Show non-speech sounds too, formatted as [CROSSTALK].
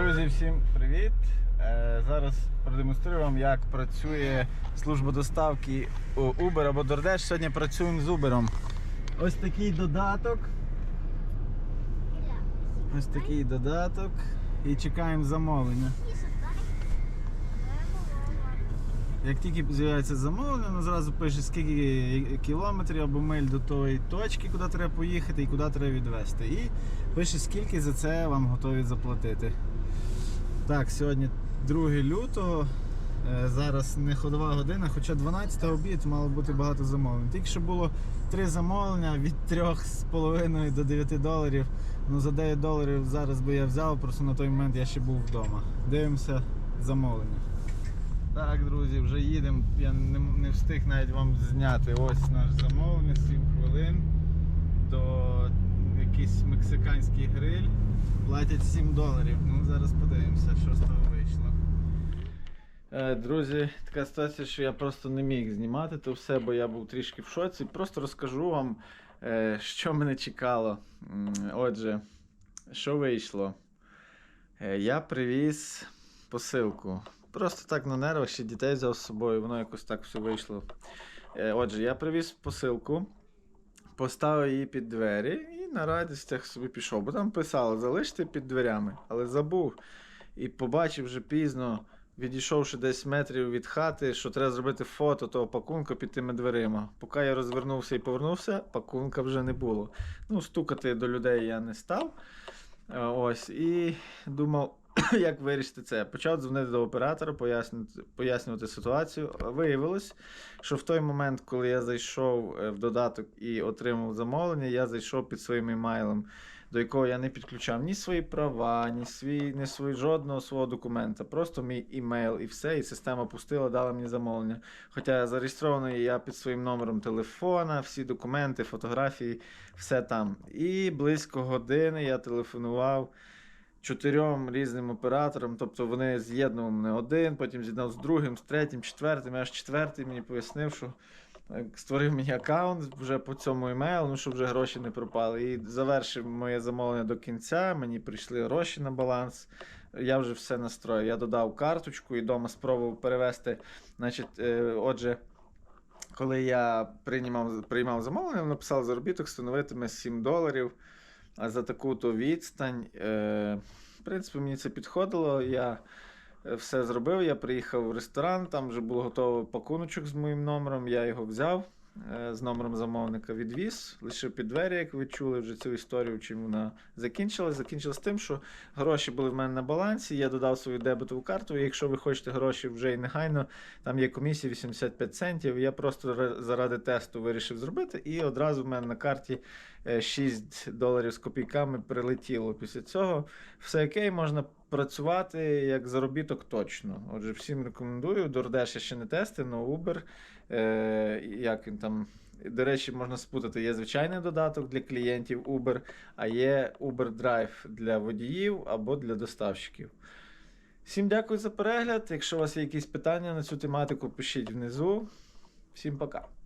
Друзі, всім привіт! Е, Зараз продемонструю вам, як працює служба доставки Uber або DoorDash. Сьогодні працюємо з Uber. Ось такий додаток. Ось такий додаток. І чекаємо замовлення. Як тільки з'являється замовлення, воно зразу пише, скільки кілометрів або миль до тої точки, куди треба поїхати і куди треба відвезти. І пише, скільки за це вам готові заплатити. Так, сьогодні 2 лютого. Е, Зараз не ходова година, хоча 12 обід мало бути багато замовлень. Тільки що було 3 замовлення від 3,5 до 9 доларів. Ну за 9 доларів зараз би я взяв, просто на той момент я ще був вдома. Дивимося замовлення. Так, друзі, вже їдемо. Я не, не встиг навіть вам зняти. Ось наш замовлення, 7 хвилин до якийсь мексиканський гриль. Платять 7 доларів. Ну, зараз подивимося, що з того вийшло. Е, Друзі, така ситуація, що я просто не міг знімати то все, бо я був трішки в шоці. Просто розкажу вам, е, що мене чекало. Отже, що вийшло? Е, Я привіз посилку. Просто так на нервах ще дітей взяв з собою, воно якось так все вийшло. Е, Отже, я привіз посилку, поставив її під двері і на радістях собі пішов. Бо там писало, залиште під дверями, але забув. І побачив вже пізно, відійшовши десь метрів від хати, що треба зробити фото того пакунка під тими дверима. Поки я розвернувся і повернувся, пакунка вже не було. Ну, стукати до людей я не став. Е, Ось, і думав, [COUGHS] як вирішити це. Почав дзвонити до оператора, пояснювати, пояснювати ситуацію. Виявилось, що в той момент, коли я зайшов е, в додаток і отримав замовлення, я зайшов під своїм емейлом, до якого я не підключав ні свої права, ні свій, ні свій жодного свого документа. Просто мій імейл і все, і система пустила, дала мені замовлення. Хоча зареєстрований я під своїм номером телефона, всі документи, фотографії, все там. І близько години я телефонував чотирьом різним операторам, тобто вони з'єднували мене один, потім з'єднав з другим, з третім, четвертим, аж четвертий мені пояснив, що е, створив мені аккаунт вже по цьому емейлу, ну, щоб вже гроші не пропали. І завершив моє замовлення до кінця, мені прийшли гроші на баланс. Я вже все настроїв. Я додав карточку і вдома спробував перевести. Значить, е, отже. Коли я приймав, приймав замовлення, написав заробіток становитиме 7 доларів. А за таку-то відстань, е, в принципі, мені це підходило. Я е, все зробив. Я приїхав в ресторан, там вже було готовий пакуночок з моїм номером. Я його взяв з номером замовника, відвіз, лишив під двері, як ви чули вже цю історію, чим вона закінчилась. Закінчилась тим, що гроші були в мене на балансі. Я додав свою дебетову карту. І якщо ви хочете гроші вже і негайно, там є комісія 85 центів. Я просто заради тесту вирішив зробити, і одразу в мене на карті е, 6 доларів з копійками прилетіло. Після цього все окей, можна працювати як заробіток точно. Отже, всім рекомендую. DoorDash я ще не тести, але Uber, е, як він там. До речі, можна спутати, є звичайний додаток для клієнтів Uber, а є Uber Drive для водіїв або для доставщиків. Всім дякую за перегляд. Якщо у вас є якісь питання на цю тематику, пишіть внизу. Всім пока.